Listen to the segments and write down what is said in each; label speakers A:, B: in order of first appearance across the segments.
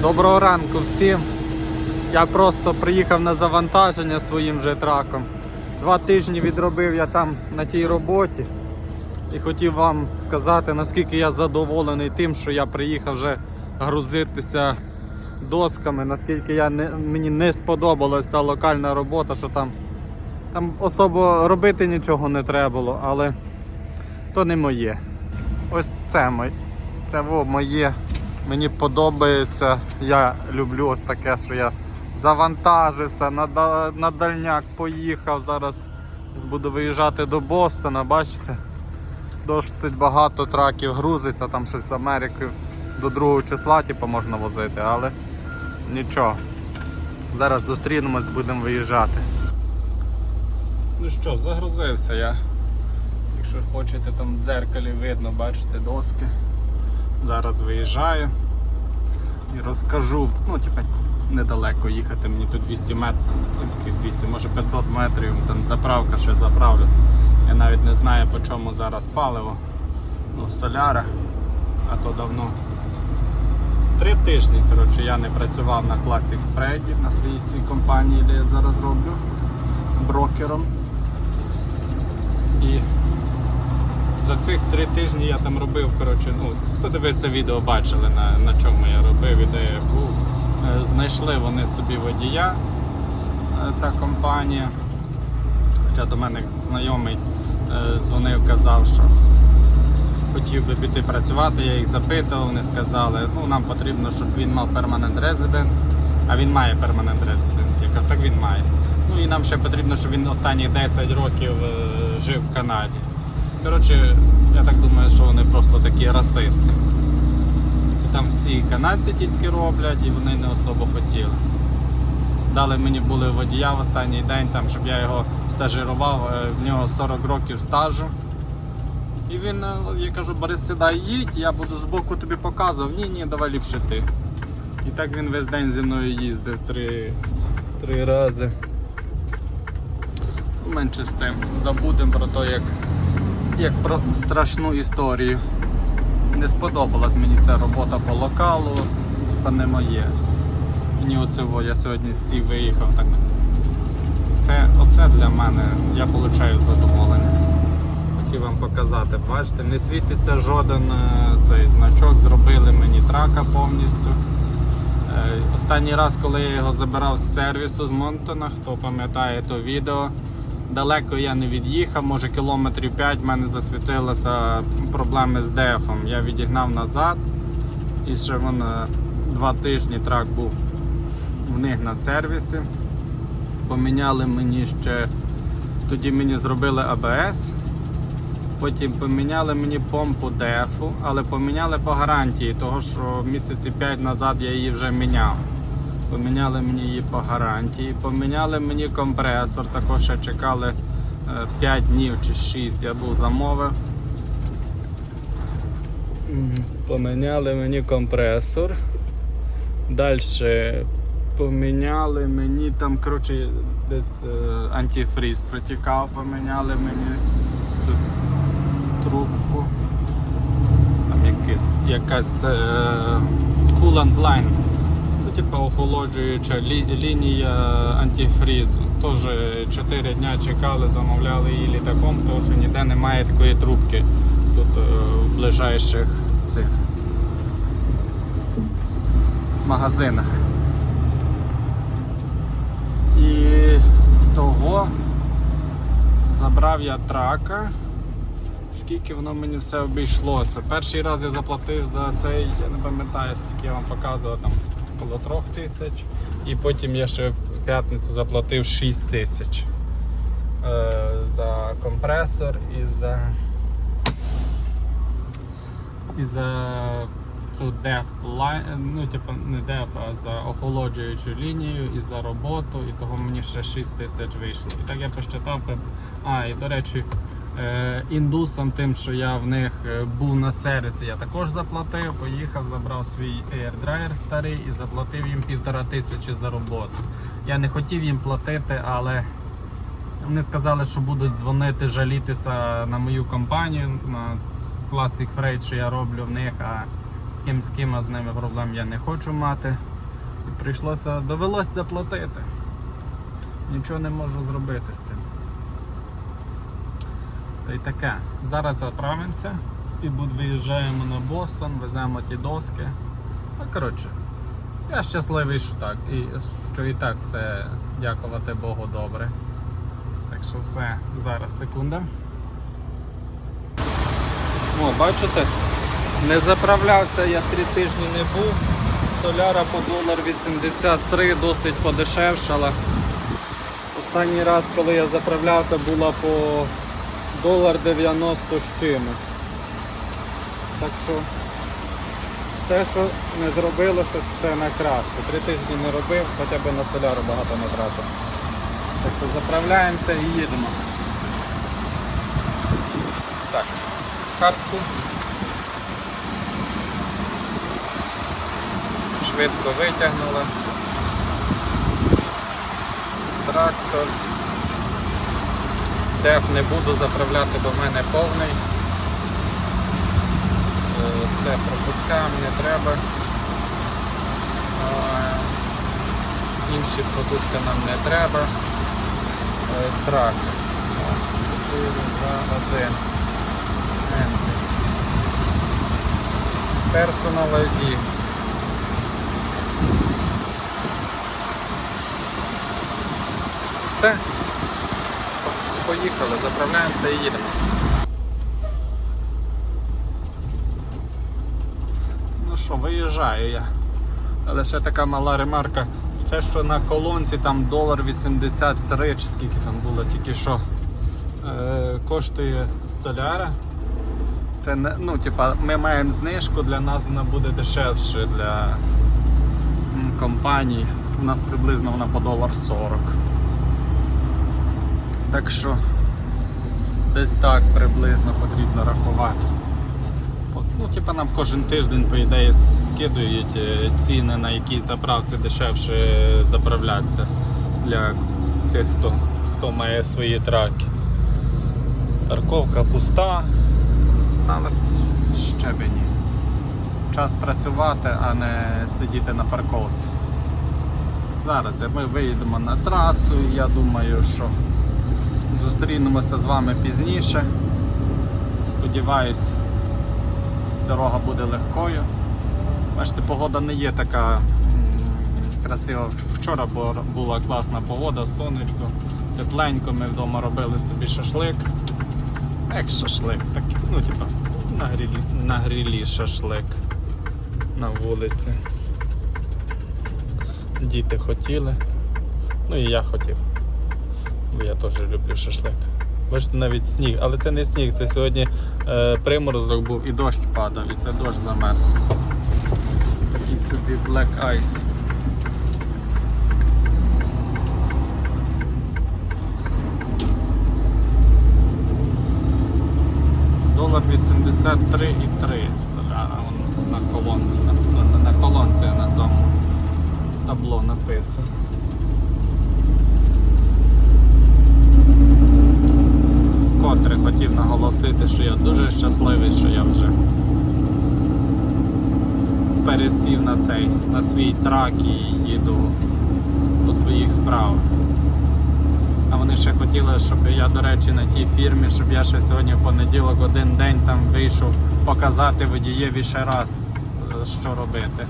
A: Доброго ранку всім. Я просто приїхав на завантаження своїм же траком. Два тижні відробив я там на тій роботі. І хотів вам сказати, наскільки я задоволений тим, що я приїхав вже грузитися досками, наскільки я не, мені не сподобалась та локальна робота, що там, там особо робити нічого не треба було, але то не моє. Ось це моє. Це моє. Мені подобається. Я люблю ось таке, що я завантажився, на, на дальняк поїхав. Зараз буду виїжджати до Бостона, бачите? Досить багато траків грузиться, там щось з Америки до другого числа типу, можна возити, але нічого. Зараз зустрінемось, будемо виїжджати. Ну що, загрузився я. Якщо хочете, там в дзеркалі видно, бачите доски. Зараз виїжджаю і розкажу. Ну, типа, недалеко їхати, мені тут 200 метрів, 200, може 500 метрів, там заправка, ще заправлюся. Я навіть не знаю по чому зараз паливо. Ну, соляра, а то давно. Три тижні коротше, я не працював на Classic Freddy, на своїй цій компанії, де я зараз роблю брокером. І за цих три тижні я там робив, коротше, ну, хто дивився відео, бачили на, на чому я робив і де я був. Е, Знайшли вони собі водія, е, та компанія. Хоча до мене знайомий е, дзвонив, казав, що хотів би піти працювати, я їх запитував, вони сказали, ну нам потрібно, щоб він мав перманент резидент, а він має перманент резидент. Я кажу, так він має. Ну і нам ще потрібно, щоб він останні 10 років жив в Канаді. Коротше, я так думаю, що вони просто такі расисти. І там всі канадці тільки роблять і вони не особо хотіли. Дали мені були водія в останній день, там, щоб я його стажирував, е, в нього 40 років стажу. І він, е, я кажу, Борис, сідай, їдь, я буду збоку тобі показував. Ні, ні, давай ліпше ти. І так він весь день зі мною їздив три, три рази. Менше з тим. Забудемо про те, як, як про страшну історію. Не сподобалась мені ця робота по локалу, типа не моє. Мені оце я сьогодні з сів виїхав так. Це, оце для мене, я отримую задоволення. Хотів вам показати, бачите, не світиться жоден е, цей значок, зробили мені трака повністю. Е, Останній раз, коли я його забирав з сервісу з Монтона, хто пам'ятає то відео, далеко я не від'їхав, може кілометрів 5 в мене засвітилися проблеми з дефом. Я відігнав назад і ще вон, два тижні трак був в них на сервісі. Поміняли мені ще, тоді мені зробили АБС. Потім поміняли мені помпу дефу, але поміняли по гарантії, того що місяці 5 назад я її вже міняв. Поміняли мені її по гарантії, поміняли мені компресор, також ще чекали е, 5 днів чи 6, я був замовив. Поміняли мені компресор. Далі поміняли мені там, коротше, десь е, антифріз протікав, поміняли мені цю трубку. Там якась, якась е, coolant line. Ну, типу охолоджуюча лі- лінія антифрізу. Теж 4 дня чекали, замовляли її літаком, тому що ніде немає такої трубки тут е, в ближайших цих магазинах. І того забрав я трака. Скільки воно мені все обійшлося. Перший раз я заплатив за цей, я не пам'ятаю, скільки я вам показував, там коло трьох тисяч. І потім я ще в п'ятницю заплатив 6 тисяч е, за компресор і за. І за цю line, ну типу не def, а за охолоджуючу лінію і за роботу, і того мені ще 6 тисяч вийшло. І так я посчитав. А, і до речі, індусам тим, що я в них е, був на сервісі, я також заплатив, поїхав, забрав свій AirDryer старий і заплатив їм півтора тисячі за роботу. Я не хотів їм платити, але вони сказали, що будуть дзвонити, жалітися на мою компанію, на Classic Freight, що я роблю в них, а з ким з ким, а з ними проблем я не хочу мати. І прийшлося, довелося заплатити. Нічого не можу зробити з цим. Та й таке. Зараз заправимося і виїжджаємо на Бостон, веземо ті доски. Ну, коротше, я щасливий, що так. І що і так все, дякувати Богу, добре. Так що все, зараз секунда. О, бачите? Не заправлявся я три тижні не був. Соляра по долар 83 досить подешевшала. Останній раз, коли я заправлявся, була по долар 90 з чимось. Так що все, що не зробилося, це на краще. Три тижні не робив, хоча б на соляру багато не тратив. Так що заправляємося і їдемо. Так, картку. Швидко витягнули. Трактор. Деф не буду заправляти, бо в мене повний. Е, Це пропускам не треба. Інші продукти нам не треба. Е, Трак. 4, 2, 1. Personal ID. Все. Поїхали, заправляємося і їдемо. Ну що, виїжджаю я. Але ще така мала ремарка. Це що на колонці там долар 83 чи скільки там було тільки що е, коштує соляра. Це ну, типа, ми маємо знижку, для нас вона буде дешевше для м, компаній. У нас приблизно вона по долар 40. Так що десь так приблизно потрібно рахувати. Ну, типа нам кожен тиждень, по ідеї, скидують е, ціни, на якій заправці дешевше заправлятися для тих, хто, хто має свої траки. Парковка пуста, але ще би ні. Час працювати, а не сидіти на парковці. Зараз ми виїдемо на трасу я думаю, що зустрінемося з вами пізніше. Сподіваюсь, дорога буде легкою. Бачите, погода не є така красива. Вчора була класна погода, сонечко, тепленько, ми вдома робили собі шашлик. Як шашлик, так, ну типа на грілі, на грілі шашлик на вулиці. Діти хотіли. Ну і я хотів. Бо я теж люблю шашлик. Бачите, навіть сніг, але це не сніг, це сьогодні е, приморозок був і дощ падав, і це дощ замерз. Такий собі Black Ice. Долар 83,3 соляра на колонці, на, на, на колонці на цьому табло написано. Що я дуже щасливий, що я вже пересів на цей, на свій трак і їду по своїх справах. А вони ще хотіли, щоб я, до речі, на тій фірмі, щоб я ще сьогодні в понеділок один день там вийшов показати водієві ще раз, е, що робити.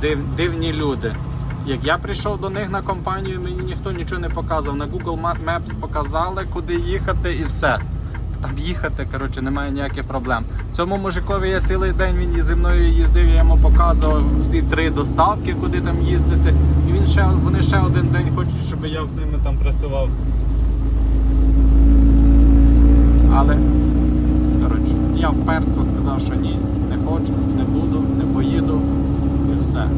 A: Див, дивні люди. Як я прийшов до них на компанію, мені ніхто нічого не показав. На Google Maps показали, куди їхати і все. Там їхати, коротше, немає ніяких проблем. Цьому мужикові я цілий день він зі мною їздив, я йому показував всі три доставки, куди там їздити. І він ще, вони ще один день хочуть, щоб я з ними там працював. Але, коротше, я вперся, сказав, що ні, не хочу, не буду, не поїду і все.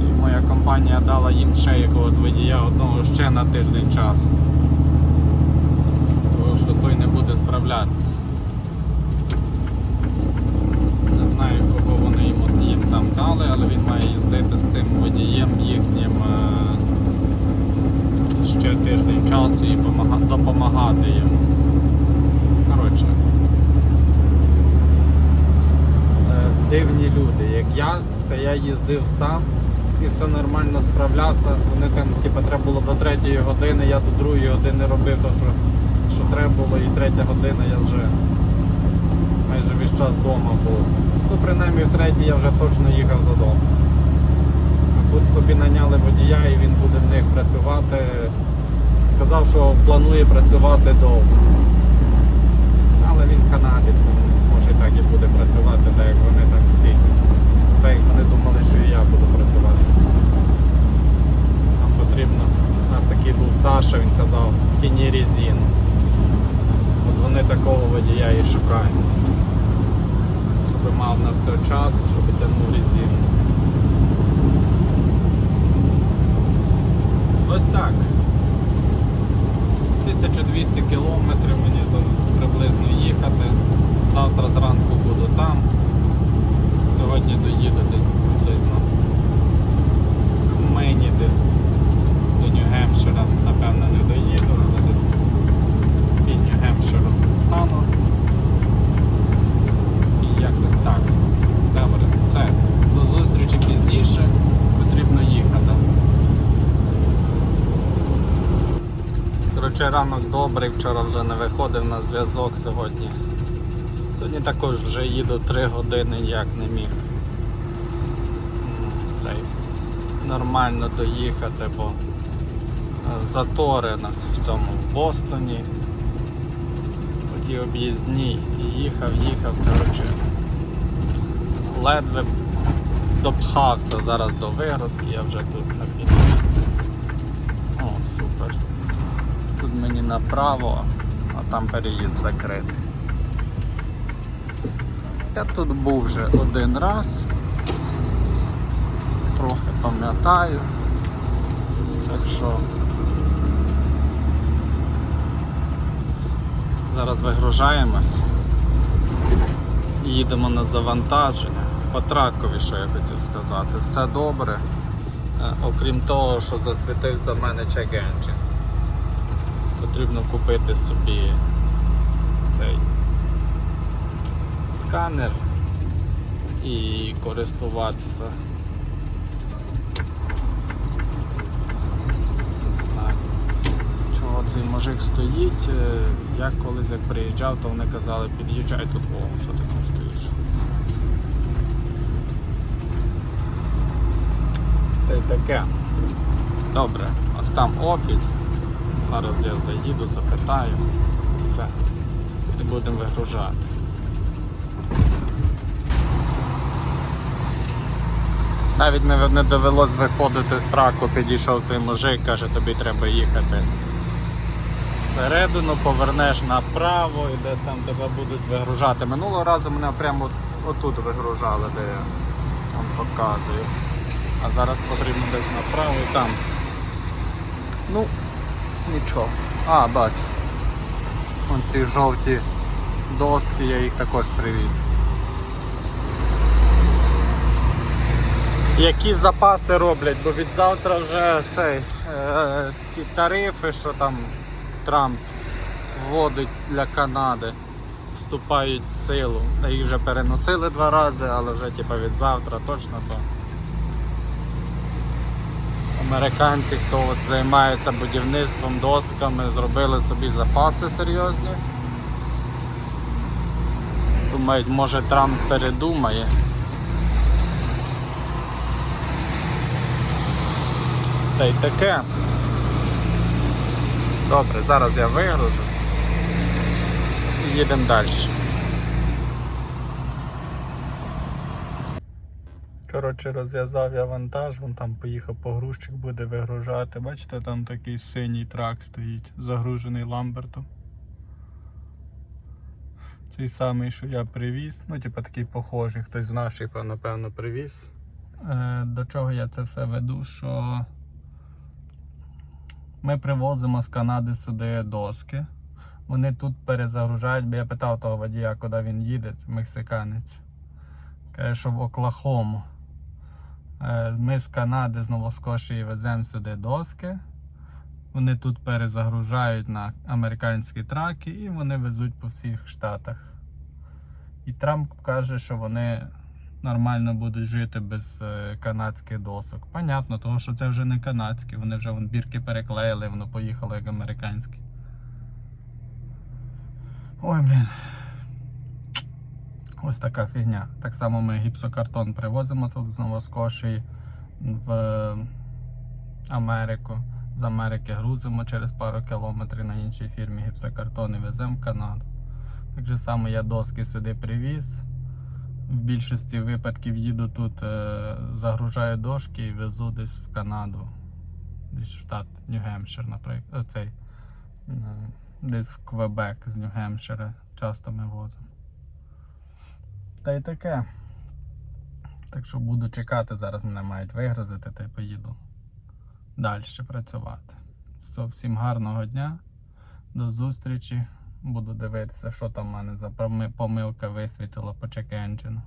A: І моя компанія дала їм ще якогось водія одного ще на тиждень часу. Тому що той не буде справлятися. Не знаю, кого вони їм, їм там дали, але він має їздити з цим водієм їхнім е, ще тиждень часу і помага- допомагати йому. Коротше. Е, дивні люди. Як я, то я їздив сам і все нормально справлявся. Вони там, типу, треба було до третьої години, я до другої години робив те, що, що треба було, і третя година я вже майже весь час вдома був. Ну, принаймні в третій я вже точно їхав додому. Тут собі наняли водія і він буде в них працювати. Сказав, що планує працювати довго. Але він канадець, тому може і так і буде працювати, так як вони так всі. Так як вони думали, що і я буду працювати. Нам потрібно. У нас такий був Саша, він казав, тіні резину. От вони такого водія і шукають. Щоб мав на все час, щоб тягнули резину. Ось так. 1200 кілометрів мені приблизно їхати. Завтра зранку буду там. Сьогодні доїду десь приблизно в Мені десь до Нью-Гемпшира. Напевно не доїду, але десь під Нью-Гемпширом стану. І якось так. Добре, все. До зустрічі пізніше. Потрібно їхати. Коротше, добрий, вчора вже не виходив на зв'язок сьогодні. Сьогодні також вже їду 3 години, як не міг. Цей, нормально доїхати, бо е, затори в цьому в Бостоні. По тій об'їзній. І їхав, їхав, коротше. Ледве допхався зараз до вигрузки, я вже тут на підмісці. О, супер. Тут мені направо, а там переїзд закритий. Я тут був вже один раз. Трохи пам'ятаю. Так що зараз вигружаємось. і Їдемо на завантаження. По тракові, що я хотів сказати. Все добре. Е, Окрім того, що засвітився в мене engine потрібно купити собі цей сканер і користуватися. Не чого цей мужик стоїть. Е, Я колись як приїжджав, то вони казали, під'їжджай тут, о, що ти там стоїш. Та й таке. Добре, ось там офіс. Зараз я заїду, запитаю. Все. І будемо вигружатися. Навіть не, не довелось виходити з траку, підійшов цей мужик, каже, тобі треба їхати всередину, повернеш направо і десь там тебе будуть вигружати. Минулого разу мене прямо отут вигружали, де я вам показую. А зараз потрібно десь направо і там. Ну, Нічого. А, бачу. Вон ці жовті доски, я їх також привіз. Які запаси роблять, бо від завтра вже цей, е, ті тарифи, що там Трамп вводить для Канади, вступають в силу. Їх вже переносили два рази, але вже типу, від завтра точно то. Американці, хто от займається будівництвом, досками, зробили собі запаси серйозні. Думають, може Трамп передумає. Та й таке. Добре, зараз я вигружусь і їдемо далі. Коротше, розв'язав я вантаж, вон там поїхав погрузчик, буде вигружати. Бачите, там такий синій трак стоїть, загружений ламбертом. Цей самий, що я привіз. Ну, типу такий похожий, хтось з наших, напевно, привіз. Е, до чого я це все веду? Що ми привозимо з Канади сюди доски. Вони тут перезагружають, бо я питав того водія, куди він їде, мексиканець. Каже, що в Оклахому. Е, Ми з Канади, з Новоскошії веземо сюди доски. Вони тут перезагружають на американські траки і вони везуть по всіх штатах. І Трамп каже, що вони нормально будуть жити без е, канадських досок. Понятно, тому що це вже не канадські, вони вже вон бірки переклеїли, воно поїхало як американське. Ой, блін. Ось така фігня. Так само ми гіпсокартон привозимо тут з Новоскошії в Америку. З Америки грузимо через пару кілометрів на іншій фірмі гіпсокартон і веземо в Канаду. Так же само я доски сюди привіз. В більшості випадків їду тут, е, загружаю дошки і везу десь в Канаду. Десь в штат Нью-Гемпшир, наприклад. Оцей. Десь в Квебек з Нью-Гемпшира часто ми возимо. Та й таке. Так що буду чекати, зараз мене мають вигрузити та й поїду далі працювати. Все, всім гарного дня, до зустрічі. Буду дивитися, що там в мене за помилка висвітила по чек-енджину.